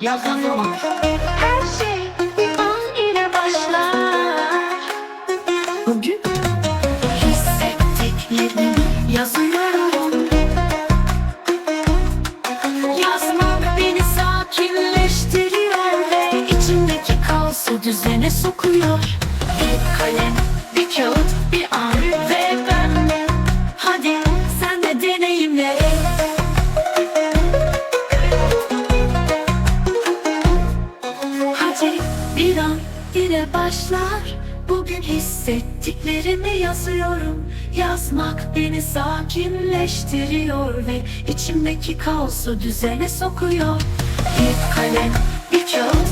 yazıyorum Her şey an ile başlar. Bugün Hissettiklerimi yazıyorum Yazmak beni sakinleştiriyor Ve içimdeki kaosu düzene sokuyor. Bir kalem, bir kağıt, bir an ve ben. Hadi sen de deneyimle bir an yine başlar. Bugün hissettiklerimi yazıyorum. Yazmak beni sakinleştiriyor Ve içimdeki kaosu düzene sokuyor. Bir kalem, bir kağıt,